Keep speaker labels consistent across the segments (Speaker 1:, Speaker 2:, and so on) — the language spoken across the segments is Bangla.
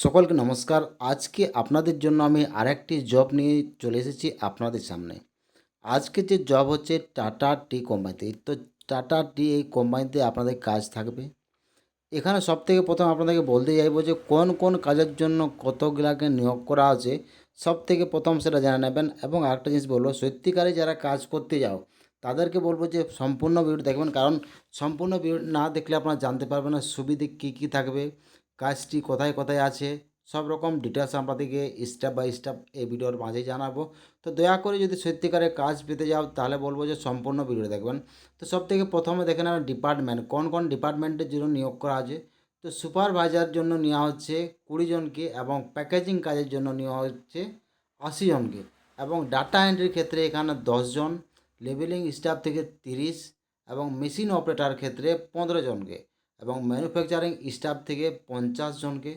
Speaker 1: সকলকে নমস্কার। আজকে আপনাদের জন্য আমি আরেকটি জব নিয়ে চলে এসেছি আপনাদের সামনে। আজকে যে জব হচ্ছে টাটা টি কোম্পানিতে তো। টাটা টি এই কোম্পানিতে আপনাদের কাজ থাকবে। এখানে সব থেকে প্রথম আপনাদেরকে বলতে চাইব যে কোন কোন কাজের জন্য কতগুলাকে নিয়োগ করা আছে সব থেকে প্রথম সেটা জেনে নেবেন। এবং আরেকটা জিনিস বলব, সত্যিকারে যারা কাজ করতে যাও, তাদেরকে বলব যে সম্পূর্ণ ভিডিও দেখবেন। কারণ সম্পূর্ণ ভিডিও না দেখলে আপনারা জানতে পারবেন না সুবিধে কী কী থাকবে। কাজটি কোথায় কোথায় আছে, সব রকম ডিটেলস আপনাদেরকে স্টেপ বাই স্টেপ এই ভিডিওর মাঝে জানাব। তো দয়া করে যদি সত্যিকারের কাজ পেতে যাও, তাহলে বলব যে সম্পূর্ণ ভিডিও দেখবেন। তো সব থেকে প্রথমে দেখে নেবেন ডিপার্টমেন্ট কোন কোন ডিপার্টমেন্টের জন্য নিয়োগ করা আছে? তো সুপারভাইজার জন্য নেওয়া হচ্ছে কুড়ি জনকে এবং প্যাকেজিং কাজের জন্য নেওয়া হচ্ছে আশি জনকে এবং ডাটা এন্ট্রির ক্ষেত্রে এখানে দশজন লেবেলিং স্টাফ থেকে তিরিশ এবং মেশিন অপারেটার ক্ষেত্রে পনেরো জনকে। এবং ম্যানুফ্যাকচারিং স্টাফ থেকে পঞ্চাশ জনকে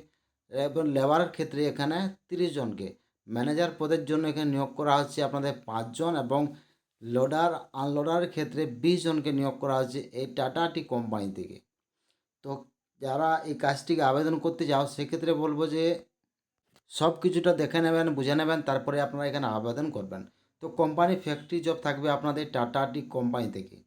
Speaker 1: এবং লেবারের ক্ষেত্রে এখানে তিরিশ জনকে। ম্যানেজার পদের জন্য এখানে নিয়োগ করা হচ্ছে আপনাদের পাঁচজন এবং লোডার আনলোডারের ক্ষেত্রে বিশ জনকে নিয়োগ করা হচ্ছে এই টাটা টি কোম্পানি থেকে। তো যারা এই কাজটিকে আবেদন করতে যাও সেক্ষেত্রে বলব যে সব কিছুটা দেখে নেবেন, বুঝে নেবেন, তারপরে আপনারা এখানে আবেদন করবেন। তো কোম্পানি ফ্যাক্টরি জব থাকবে আপনাদের টাটা টি কোম্পানি থেকে।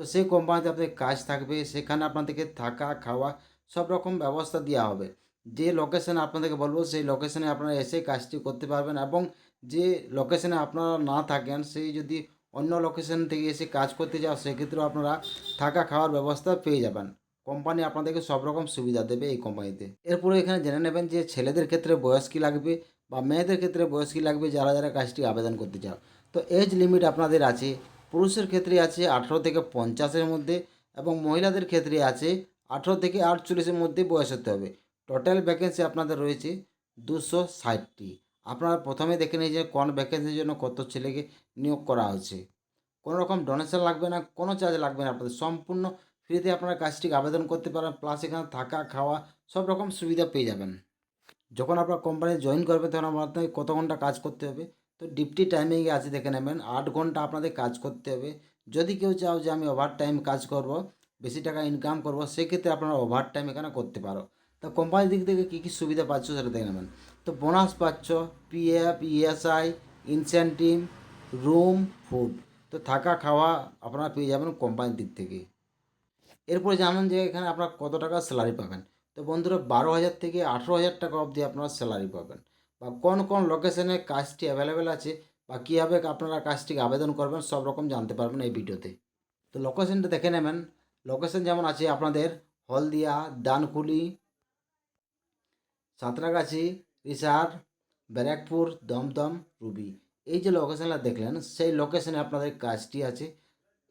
Speaker 1: তো সেই কোম্পানিতে আপনাদের কাজ থাকবে, সেখানে আপনাদেরকে থাকা, খাওয়া সব রকম ব্যবস্থা দেওয়া হবে। যে লোকেশানে আপনাদেরকে বলব, সেই লোকেশানে আপনারা এসে কাজটি করতে পারবেন এবং যে লোকেশানে আপনারা না থাকেন, সেই যদি অন্য লোকেশান থেকে এসে কাজ করতে যাও, সেক্ষেত্রেও আপনারা থাকা, খাওয়ার ব্যবস্থা পেয়ে যাবেন। কোম্পানি আপনাদেরকে সব রকম সুবিধা দেবে এই কোম্পানিতে এরপরে এখানে জেনে নেবেন যে ছেলেদের ক্ষেত্রে বয়স কী লাগবে বা মেয়েদের ক্ষেত্রে বয়স কী লাগবে, যারা যারা কাজটি আবেদন করতে চাও। তো এজ লিমিট আপনাদের আছে পুরুষের ক্ষেত্রে আছে আঠেরো থেকে পঞ্চাশের মধ্যে এবং মহিলাদের ক্ষেত্রে আছে আঠেরো থেকে আটচল্লিশের মধ্যে বয়স হতে হবে। টোটাল ভ্যাকেন্সি আপনাদের রয়েছে দুশো ষাটটি। আপনারা প্রথমে দেখে যে কোন ভ্যাকেন্সির জন্য কত ছেলেকে নিয়োগ করা হয়েছে। কোনো রকম ডোনেশন লাগবে না, কোনো চার্জ লাগবে না আপনাদের। সম্পূর্ণ ফ্রিতে আপনারা কাজটিকে আবেদন করতে পারেন প্লাস এখানে থাকা, খাওয়া, সব রকম সুবিধা পেয়ে যাবেন। যখন আপনার কোম্পানি জয়েন করবে, তখন আপনাদের কত ঘণ্টা কাজ করতে হবে? তো ডিপটি টাইমিংয়ে আছে, দেখে নেবেন। আট ঘণ্টা আপনাদের কাজ করতে হবে। যদি কেউ চাও যে আমি ওভার টাইম কাজ করব, বেশি টাকা ইনকাম করব, সেক্ষেত্রে আপনারা ওভার টাইম এখানে করতে পারো। তো কোম্পানির দিক থেকে কী কী সুবিধা পাচ্ছ সেটা দেখে নেবেন। তো বোনাস পাচ্ছ PF ESI incentive room food তো থাকা, খাওয়া আপনারা পেয়ে যাবেন কোম্পানির দিক থেকে। এরপরে জানেন যে এখানে আপনারা কত টাকা স্যালারি পাবেন। তো বন্ধুরা, বারো হাজার থেকে আঠেরো হাজার টাকা অবধি আপনারা স্যালারি পাবেন। বা কোন কোন লোকেশনে কাজটি অ্যাভেলেবেল আছে বা কীভাবে আপনারা কাজটিকে আবেদন করবেন সব রকম জানতে পারবেন এই ভিডিওতে তো। লোকেশনটা দেখে নেবেন। লোকেশন যেমন আছে আপনাদের হলদিয়া, দানকুলি, সাঁতরাগাছি, রিসার, ব্যারাকপুর, দমদম, রুবি। এই যে লোকেশনটা দেখলেন, সেই লোকেশনে আপনাদের কাজটি আছে।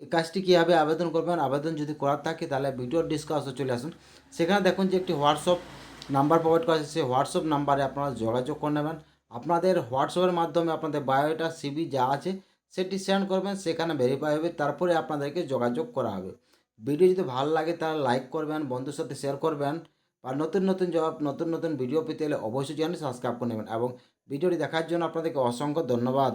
Speaker 1: এই কাজটি কীভাবে আবেদন করবেন? আবেদন যদি করার থাকে তাহলে ভিডিওর ডিসকাসে চলে আসুন। সেখানে দেখুন যে একটি হোয়াটসঅ্যাপ নাম্বার প্রোভাইড করা আছে সেই হোয়াটসঅ্যাপ নাম্বারে আপনারা যোগাযোগ করে নেবেন। আপনাদের হোয়াটসঅ্যাপের মাধ্যমে আপনাদের বায়োডাটা সিবি যা আছে, সেটি সেন্ড করবেন, সেখানে ভেরিফাই হবে, তারপরে আপনাদেরকে যোগাযোগ করা হবে। ভিডিও যদি ভালো লাগে তাহলে লাইক করবেন, বন্ধুর সাথে শেয়ার করবেন, আর নতুন নতুন জবাব নতুন নতুন ভিডিও পেতে হলে অবশ্যই চ্যানেল সাবস্ক্রাইব করে নেবেন। এবং ভিডিওটি দেখার জন্য আপনাদেরকে অসংখ্য ধন্যবাদ।